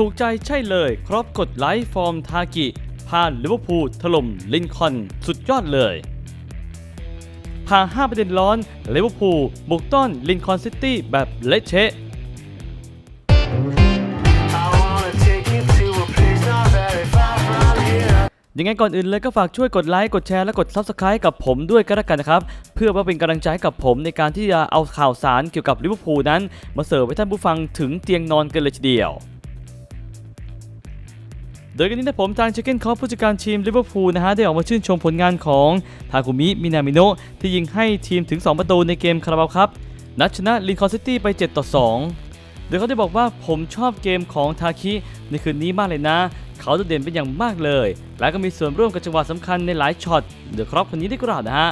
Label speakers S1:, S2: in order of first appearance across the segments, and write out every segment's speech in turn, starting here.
S1: ถูกใจใช่เลย ครอบกดไลฟ์ฟอร์มทากิพาลิเวอร์พูลถล่มลินคอนสุดยอดเลยพา5ประเด็นร้อนลิเวอร์พูลบุกต้อนลินคอนซิตี้แบบเละเทะยังไงก่อนอื่นเลยก็ฝากช่วยกดไลค์ กดแชร์ และกด Subscribe กับผมด้วยก็แล้วกันนะครับ เพื่อว่าเป็นกำลังใจกับผมในการที่จะเอาข่าวสารเกี่ยวกับลิเวอร์พูลนั้น มาเสิร์ฟให้ท่านผู้ฟังถึงเตียงนอนกันเลยทีเดียว โดยกันนี้นะผมทางเชคเก้นคอปผู้จัดการทีมลิเวอร์พูลนะฮะได้ออกมาชื่นชมผลงานของทาคุมิมินามิโนที่ยิงให้ทีมถึง 2 ประตูในเกมคาราบาวครับนัดชนะลินคอร์ซิตี้ไป 7 ต่อ 2 โดยเขาได้บอกว่าผมชอบเกมของทาคิในคืนนี้มากเลยนะ เขาโดดเด่นเป็นอย่างมากเลย และก็มีส่วนร่วมกับจังหวะสำคัญในหลายช็อตเดอะครอปคนนี้ได้กล่าวนะฮะ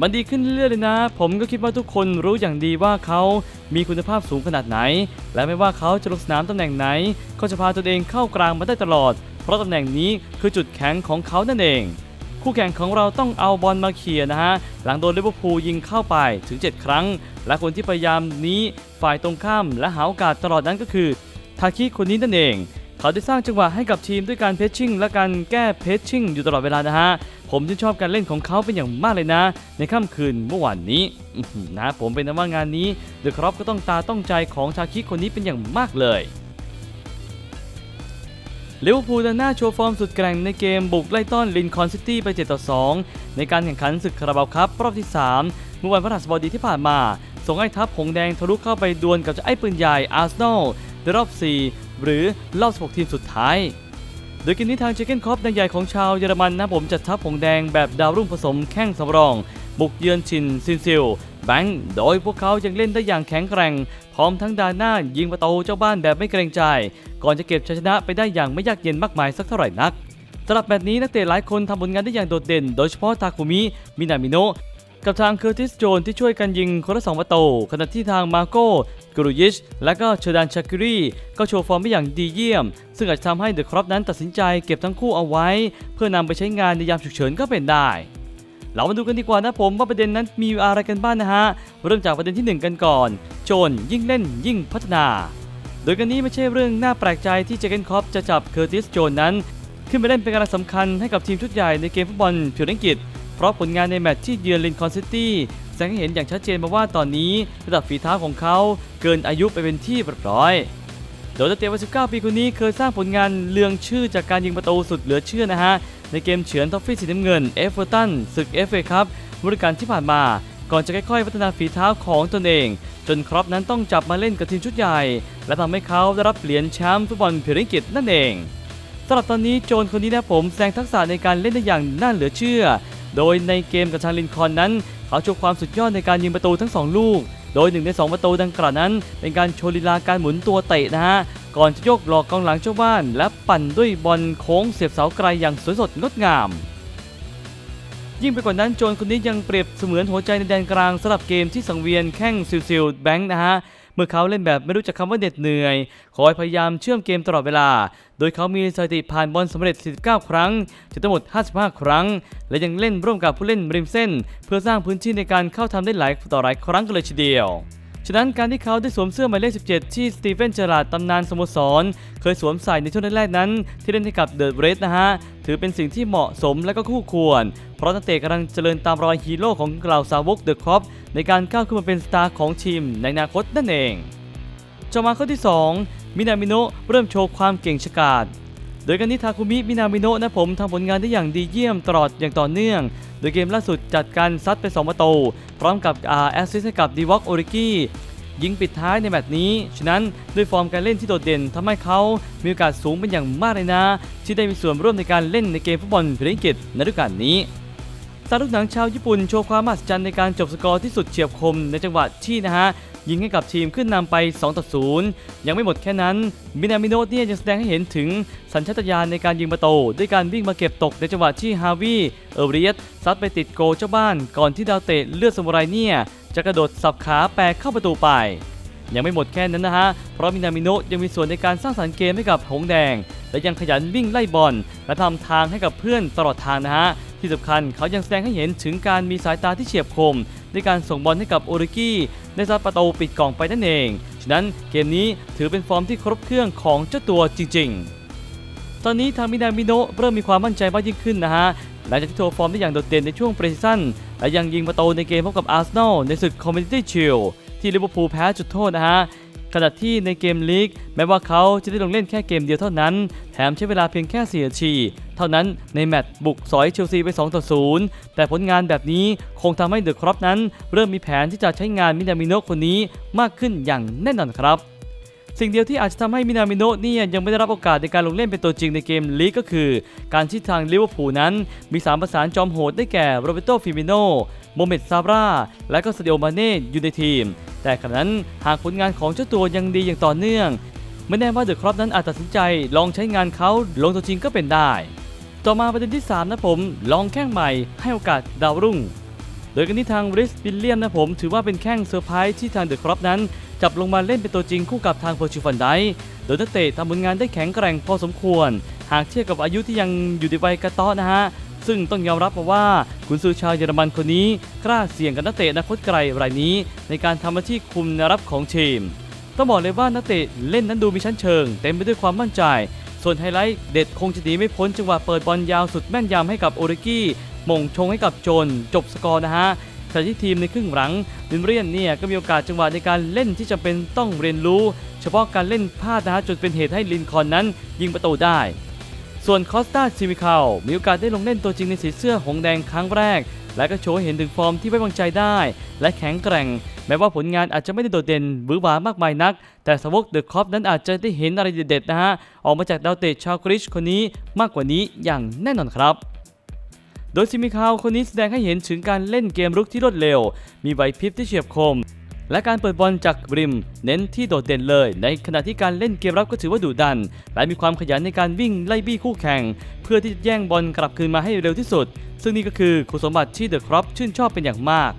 S1: มันดีขึ้นเรื่อยๆเลยนะ ผมก็คิดว่าทุกคนรู้อย่างดีว่าเขามีคุณภาพสูงขนาดไหน และไม่ว่าเขาจะลงสนามตำแหน่งไหนก็จะพาตัวเองเข้ากลางมาได้ตลอด เพราะตำแหน่งนี้คือจุดแข็งของเขานั่นเอง คู่แข่งของเราต้องเอาบอลมาเขี่ยนะฮะ หลังโดนลิเวอร์พูลยิงเข้าไปถึง 7 ครั้ง และคนที่พยายามนี้ฝ่ายตรงข้ามและหาโอกาสตลอดนั้นก็คือทาคิคนนี้นั่นเอง เขาได้สร้างจังหวะให้กับทีมด้วยการเพชชิ่งและการแก้เพชชิ่งอยู่ตลอดเวลานะฮะ ผมชื่นชอบการเล่นของเขาเป็นอย่างมากเลยนะ ในค่ำคืนเมื่อวานนี้นะผมเป็นนว่างานนี้เดอะครอปก็ต้องตาต้องใจของทาคิคนนี้เป็นอย่างมากเลยลิเวอร์พูลเดินหน้าโชว์ฟอร์มสุดแกร่งในเกมบุกไล่ต้อนลินคอนซิตี้ไป 7 ต่อ 2 ในการแข่งขันศึกคาราบาวครับรอบที่ 3 เมื่อวันพฤหัสบดีที่ผ่านมา ส่งให้ทัพหงแดงทะลุเข้าไปดวลกับเจ้าไอ้ปืนใหญ่อาร์เซนอลในรอบ 4 หรือรอบ 16 ทีมสุดท้าย โดยเกมนี้ทางเจเกนคอปในใหญ่ของชาวเยอรมันนะผมจัดทัพหงแดงแบบดาวรุ่งผสมแข้งสำรอง บุกเยือนชินซินซิลแบงค์โดยพวกเขายังเล่นได้อย่างแข็งแกร่ง พร้อมทั้งดานหน้ายิงประตูเจ้าบ้านแบบไม่เกรงใจ ก่อนจะเก็บชัยชนะไปได้อย่างไม่ยากเย็นมากมายสักเท่าไหร่นักสำหรับแบบนี้นักเตะหลายคนทำผลงานได้อย่างโดดเด่น โดยเฉพาะทาคุมิ มินามิโนะ กับทางเคอร์ติสโจนที่ช่วยกันยิงคนละสองประตูขณะที่ทางมาโก้กรูยิช และก็เชอร์ดานชาคิรีก็โชว์ฟอร์มได้อย่างดีเยี่ยม ซึ่งอาจจะทำให้เดอะครอปนั้นตัดสินใจเก็บทั้งคู่เอาไว้ เพื่อนำไปใช้งานในยามฉุกเฉินก็เป็นได้ เรามาดูกันดีกว่านะผมว่าประเด็นนั้นมีอะไรกันบ้างนะฮะ เริ่มจากประเด็นที่ 1 กันก่อน โจนยิ่งเล่นยิ่งพัฒนา โดยกันนี้ไม่ใช่เรื่องน่าแปลกใจที่เจเกนคอปจะจับเคอร์ติสโจนนั้น ขึ้นไปเล่นเป็นกำลังสำคัญให้กับทีมชุดใหญ่ในเกมฟุตบอลผิวอังกฤษ เพราะผลงานในแมตช์ที่เยือนลินคอนซิตี้แสดงให้เห็นอย่างชัดเจนมาว่าตอนนี้ระดับฝีเท้าของเขาเกินอายุไปเป็นที่เรียบร้อยโดยนักเตะวัย19 ปีคนนี้เคยสร้างผลงานเลืองชื่อจากการยิงประตูสุดเหลือเชื่อนะฮะ ในเกมเฉือนทอฟฟี่สีน้ำเงินเอฟเวอร์ตันศึกเอฟเอครับฤดูกาลที่ผ่านมา ก่อนจะค่อยๆ พัฒนาฝีเท้าของตนเอง จนครอปนั้นต้องจับมาเล่นกับทีมชุดใหญ่ และทำให้เขาได้รับเหรียญแชมป์ฟุตบอลพรีเมียร์ลีกนั่นเองสำหรับตอนนี้โจนคนนี้นะผมแสดงทักษะในการเล่นได้อย่างน่าเหลือเชื่อ โดยในเกมกับทางลินคอล์นนั้น เขาโชว์ความสุดยอดในการยิงประตูทั้งสองลูก โดยหนึ่งในสองประตูดังกล่าวนั้น เป็นการโชว์ลีลาการหมุนตัวเตะนะฮะ ก่อนจะโยกหลอกกองหลังเจ้าบ้าน และปั่นด้วยบอลโค้งเสียบเสาไกลอย่างสวยสดงดงาม ยิ่งไปกว่านั้นโจนคนนี้ยังเปรียบเสมือนหัวใจในแดนกลางสำหรับเกมที่สังเวียนแข้งซิลซิลแบงค์นะฮะ เมื่อเขาเล่นแบบไม่รู้จักคำว่าเหน็ดเหนื่อย คอยพยายามเชื่อมเกมตลอดเวลา โดยเขามีสถิติผ่านบอลสำเร็จ 49 ครั้งจากทั้งหมด 55 ครั้ง และยังเล่นร่วมกับผู้เล่นริมเส้น เพื่อสร้างพื้นที่ในการเข้าทำได้หลายต่อหลายครั้งกันเลยทีเดียว ฉะนั้นการที่เขาได้สวมเสื้อหมายเลข 17 ที่สตีเฟนเจอราร์ดตำนานสโมสร เคยสวมใส่ในช่วงแรกๆนั้น ที่เล่นให้กับเดอะเรสนะฮะ ถือเป็นสิ่งที่เหมาะสมและก็คู่ควร เพราะนักเตะกำลังเจริญตามรอยฮีโร่ของเหล่าสาวกเดอะครอปในการก้าวขึ้นมาเป็นสตาร์ของทีมในอนาคตนั่นเองต่อมาข้อที่ 2 มินามิโนะเริ่มโชว์ความเก่งฉกาจโดยการที่ทาคุมิมินามิโนะนะผมทำผลงานได้อย่างดีเยี่ยมตลอดอย่างต่อเนื่อง ดยเกมล่าสุดจัดการซัดไป 2 ประตู พร้อมกับอาแอสซิสต์ให้กับดีวอกโอริกี้ยิงปิดท้ายในแมตช์นี้ ฉะนั้นด้วยฟอร์มการเล่นที่โดดเด่นทำให้เขามีโอกาสสูงเป็นอย่างมากเลยนะ ที่ได้มีส่วนร่วมในการเล่นในเกมฟุตบอลพรีเมียร์ลีกในฤดูกาลนี้สารลูกหนังชาวญี่ปุ่นโชว์ความมหัศจรรย์ในการจบสกอร์ที่สุดเฉียบคมในจังหวะที่นะฮะ ยิงให้กับทีมขึ้นนำไป2ต่อ0ยังไม่หมดแค่นั้น มินามิโนะเนี่ยยังแสดงให้เห็นถึงสัญชาตญาณในการยิงประตูด้วยการวิ่งมาเก็บตกในจังหวะที่ฮาวิเออร์เรียสซัดไปติดโกเจ้าบ้านก่อนที่ดาวเตะเลือดสมุไรเนี่ยจะกระโดดสับขาแปรเข้าประตูไป ยังไม่หมดแค่นั้นนะฮะ เพราะมินามิโนะยังมีส่วนในการสร้างสรรค์เกมให้กับหงแดง และยังขยันวิ่งไล่บอล และทำทางให้กับเพื่อนตลอดทางนะฮะ ที่สำคัญเขายังแสดงให้เห็นถึงการมีสายตาที่เฉียบคม ด้วยการส่งบอลให้กับโอริกี้ได้ซัดประตูปิดกล่องไปนั่นเอง ฉะนั้นเกมนี้ถือเป็นฟอร์มที่ครบเครื่องของเจ้าตัวจริง ๆ ตอนนี้ทางมินามิโนเริ่มมีความมั่นใจมากยิ่งขึ้นนะฮะหลังจากที่โชว์ฟอร์มได้อย่างโดดเด่นในช่วงเปรซิซั่นและยังยิงประตูในเกมพบกับอาร์เซนอลในศึกคอมมิ n ตี้ชิลที่ลิเวอร์พูลแพ้จุดโทษนะฮะ ขณะที่ในเกมลีกแม้ว่าเขาจะได้ลงเล่นแค่เกมเดียวเท่านั้น แถมใช้เวลาเพียงแค่สี่ชีเท่านั้นในแมตช์บุกสอยเชลซีไป2ต่อ0แต่ผลงานแบบนี้คงทำให้เดอะครอปนั้น เริ่มมีแผนที่จะใช้งานมินามิโนคนนี้มากขึ้นอย่างแน่นอนครับ สิ่งเดียวที่อาจจะทำให้มินามิโนะเนี่ยยังไม่ได้รับโอกาสในการลงเล่นเป็นตัวจริงในเกมลีกก็คือ การที่ทางลิเวอร์พูลนั้น มีสามประสานจอมโหดได้แก่โรเบโตฟิมิโนโมเมดซาร่าและก็ซาดิโอมาเน่อยู่ในทีม แต่ขณะนั้นหากผลงานของเจ้าตัวยังดีอย่างต่อเนื่อง ไม่แน่ว่าเดอะครอปนั้นอาจตัดสินใจลองใช้งานเขาลงตัวจริงก็เป็นได้ ต่อมาประเด็นที่3นะผมลองแข้งใหม่ให้โอกาสดาวรุ่ง โดยกันที่ทางริสบิลเลียมนะผมถือว่าเป็นแข้งเซอร์ไพรส์ที่ทางเดอะครอปนั้น จับลงมาเล่นเป็นตัวจริงคู่กับทางเฟอร์ชูฟันไดโดยนักเตะทำผลงานได้แข็งแกร่งพอสมควร หากเทียบกับอายุที่ยังอยู่ในวัยกระต้อนะฮะซึ่งต้องยอมรับมาว่าคุณซือชาวเยอรมันคนนี้กล้าเสี่ยงกับนักเตะอนาคตไกลรายนี้ ในการทำหน้าที่คุมแนวรับของทีมต้องบอกเลยว่านักเตะเล่นนั้นดูมีชั้นเชิง เต็มไปด้วยความมั่นใจ ส่วนไฮไลท์เด็ดคงจะหนีไม่พ้นจังหวะเปิดบอลยาวสุดแม่นยำให้กับโอริกี้ มงชงให้กับโจนจบสกอร์นะฮะขณะที่ทีมในครึ่งหลังลินเรียนเนี่ยก็มีโอกาสจังหวะในการเล่นที่จำเป็นต้องเรียนรู้ เฉพาะการเล่นพลาดนะฮะจนเป็นเหตุให้ลินคอนนั้นยิงประตูได้ ส่วนคอสตาซิมิคาลมีโอกาสได้ลงเล่นตัวจริงในสีเสื้อหงแดงครั้งแรก และก็โชว์เห็นถึงฟอร์มที่ไว้วางใจได้ และแข็งแกร่ง แม้ว่าผลงานอาจจะไม่ได้โดดเด่นหวือหวามากมายนัก แต่สาวกเดอะคอปนั้นอาจจะได้เห็นอะไรเด็ดๆนะฮะออกมาจากดาวเตะชาวกรีชคนนี้มากกว่านี้อย่างแน่นอนครับ โดยซิมิคาวคนนี้แสดงให้เห็นถึงการเล่นเกมรุกที่รวดเร็ว มีไหวพริบที่เฉียบคม และการเปิดบอลจากริม เน้นที่โดดเด่นเลย ในขณะที่การเล่นเกมรับก็ถือว่าดุดัน และมีความขยันในการวิ่งไล่บี้คู่แข่ง เพื่อที่จะแย่งบอลกลับคืนมาให้เร็วที่สุด ซึ่งนี่ก็คือคุณสมบัติที่เดอะครอปชื่นชอบเป็นอย่างมาก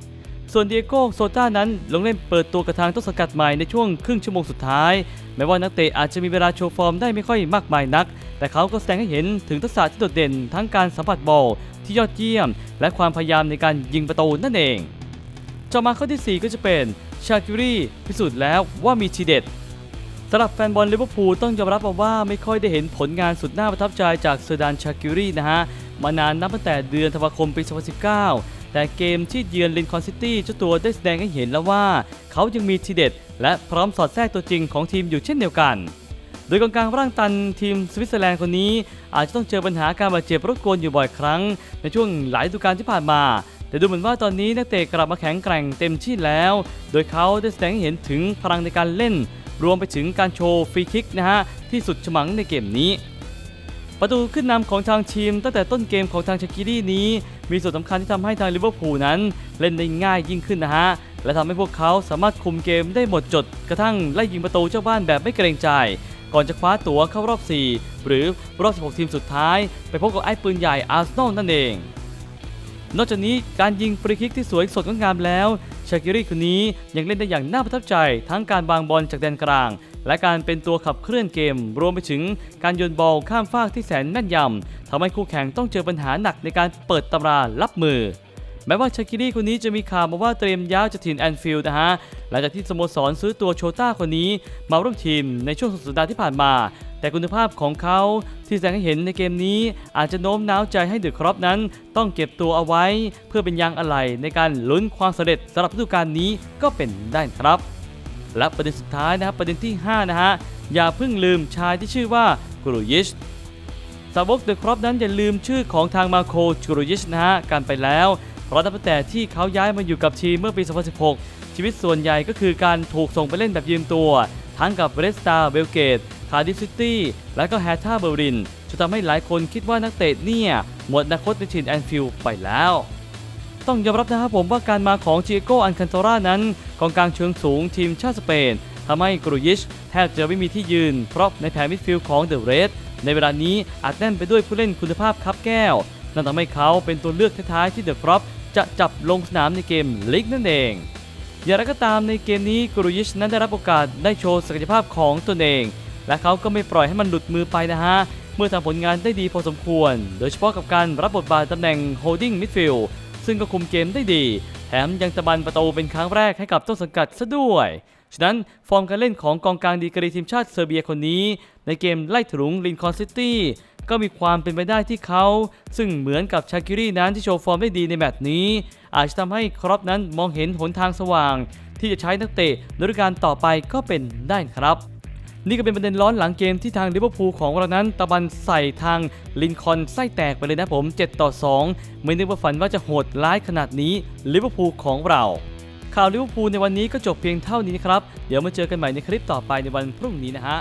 S1: ส่วนเดียโก้โซต้านั้นลงเล่นเปิดตัวกระทางต้นสกัดใหม่ในช่วงครึ่งชั่วโมงสุดท้าย แม้ว่านักเตะอาจจะมีเวลาโชว์ฟอร์มได้ไม่ค่อยมากมายนัก แต่เขาก็แสดงให้เห็นถึงทักษะที่โดดเด่นทั้งการสัมผัสบอลที่ยอดเยี่ยม และความพยายามในการยิงประตูนั่นเองต่อมาข้อทีสี่4 ก็จะเป็นชาคิรีพิสูจน์แล้วว่ามีทีเด็ดสำหรับแฟนบอลลิเวอร์พูลต้องยอมรับว่าไม่ค่อยได้เห็นผลงานสุดน่าประทับใจจากเซอร์ดานชาคิรีนะฮะมานานนับตั้งแต่เดือนธันวาคมปี 2019 แต่เกมที่เยือนลินคอนซิตี้เจ้าตัวได้แสดงให้เห็นแล้วว่า เขายังมีทีเด็ด และพร้อมสอดแทรกตัวจริงของทีมอยู่เช่นเดียวกัน โดยกองกลางร่างตันทีมสวิตเซอร์แลนด์คนนี้ อาจจะต้องเจอปัญหาการบาดเจ็บรบกวนอยู่บ่อยครั้ง ในช่วงหลายฤดูกาลที่ผ่านมา แต่ดูเหมือนว่าตอนนี้นักเตะกลับมาแข็งแกร่งเต็มที่แล้ว โดยเขาได้แสดงให้เห็นถึงพลังในการเล่น รวมไปถึงการโชว์ฟรีคิกนะฮะที่สุดฉมังในเกมนี้ ประตูขึ้นนำของทางทีมตั้งแต่ต้นเกมของทางชากิรี่นี้ มีส่วนสำคัญที่ทำให้ทางลิเวอร์พูลนั้น เล่นได้ง่ายยิ่งขึ้นนะฮะ และทำให้พวกเขาสามารถคุมเกมได้หมดจด กระทั่งไล่ยิงประตูเจ้าบ้านแบบไม่เกรงใจ ก่อนจะคว้าตั๋วเข้ารอบ 4 หรือรอบ 16 ทีมสุดท้าย ไปพบกับไอ้ปืนใหญ่อาร์เซนอลนั่นเอง นอกจากนี้การยิงฟรีคิกที่สวยสดงดงามแล้วชากิรี่คนนี้ยังเล่นได้อย่างน่าประทับใจ ทั้งการวางบอลจากแดนกลาง และการเป็นตัวขับเคลื่อนเกม รวมไปถึงการโยนบอลข้ามฟากที่แสนแม่นยำทำให้คู่แข่งต้องเจอปัญหาหนักในการเปิดตำรารับมือแม้ว่าชาคิรีคนนี้จะมีข่าวมาว่าเตรียมย้ายจากถิ่นแอนฟิลด์นะฮะ หลังจากที่สโมสรซื้อตัวโชต้าคนนี้ มาร่วมทีมในช่วงสุดสัปดาห์ที่ผ่านมา แต่คุณภาพของเขาที่แสดงให้เห็นในเกมนี้ อาจจะโน้มน้าวใจให้เดอะครอปนั้น ต้องเก็บตัวเอาไว้ เพื่อเป็นยางอะไหล่ในการลุ้นความสำเร็จสำหรับฤดูกาลนี้ก็เป็นได้ครับ และประเด็นสุดท้ายนะครับประเด็นที่ 5 นะฮะ อย่าเพิ่งลืมชายที่ชื่อว่ากรูยิชสาวกเดอะครอปนั้นอย่าลืมชื่อของทางมาโคจูโรยิชนะฮะกันไปแล้ว เพราะตั้งแต่ที่เขาย้ายมาอยู่กับทีมเมื่อปี 2016 ชีวิตส่วนใหญ่ก็คือการถูกส่งไปเล่นแบบยืมตัว ทั้งกับเรสตาเบลเกตคาร์ดิฟซิตี้และก็แฮท่าเบอรินจนทำให้หลายคนคิดว่านักเตะเนี่ย หมดอนาคตในทีมแอนฟิลด์ไปแล้ว ต้องยอมรับนะครับผมว่าการมาของเจโกอันคันโตรานั้นกองกลางเชิงสูงทีมชาติสเปนทำให้กรูยิชแทบจะไม่มีที่ยืน เพราะในแผนมิดฟิลด์ของเดอะเรดในเวลานี้อาจแน่นไปด้วยผู้เล่นคุณภาพครับแก้ว นั่นทำให้เขาเป็นตัวเลือกท้ายๆที่เดอะครอปจะจับลงสนามในเกมลีกนั่นเอง อย่างไรก็ตามในเกมนี้กรูยิชนั้นได้รับโอกาสได้โชว์ศักยภาพของตนเอง และเขาก็ไม่ปล่อยให้มันหลุดมือไปนะฮะ เมื่อทำผลงานได้ดีพอสมควร โดยเฉพาะกับการรับบทบาทตำแหน่ง holding midfield ซ ซึ่งก็คุมเกมได้ดี แถมยังตะบันประตูเป็นครั้งแรกให้กับต้นสังกัดซะด้วย ฉะนั้นฟอร์มการเล่นของกองกลางดีกรีทีมชาติเซอร์เบียคนนี้ ในเกมไล่ถลุงลินคอนซิตี้ก็มีความเป็นไปได้ที่เขา ซึ่งเหมือนกับชาคิรีนั้นที่โชว์ฟอร์มได้ดีในแมตช์นี้ อาจจะทำให้ครอปนั้นมองเห็นหนทางสว่าง ที่จะใช้นักเตะในฤดูกาลต่อไปก็เป็นได้ครับ นี่ก็เป็นประเด็นร้อนหลังเกมที่ทางลิเวอร์พูลของเรานั้นตะบันใส่ทางลินคอนไส้แตกไปเลยนะผม 7 ต่อ 2 ไม่นึกว่าฝันว่าจะโหดร้ายขนาดนี้ลิเวอร์พูลของเรา ข่าวลิเวอร์พูลในวันนี้ก็จบเพียงเท่านี้นะครับ เดี๋ยวมาเจอกันใหม่ในคลิปต่อไปในวันพรุ่งนี้นะฮะ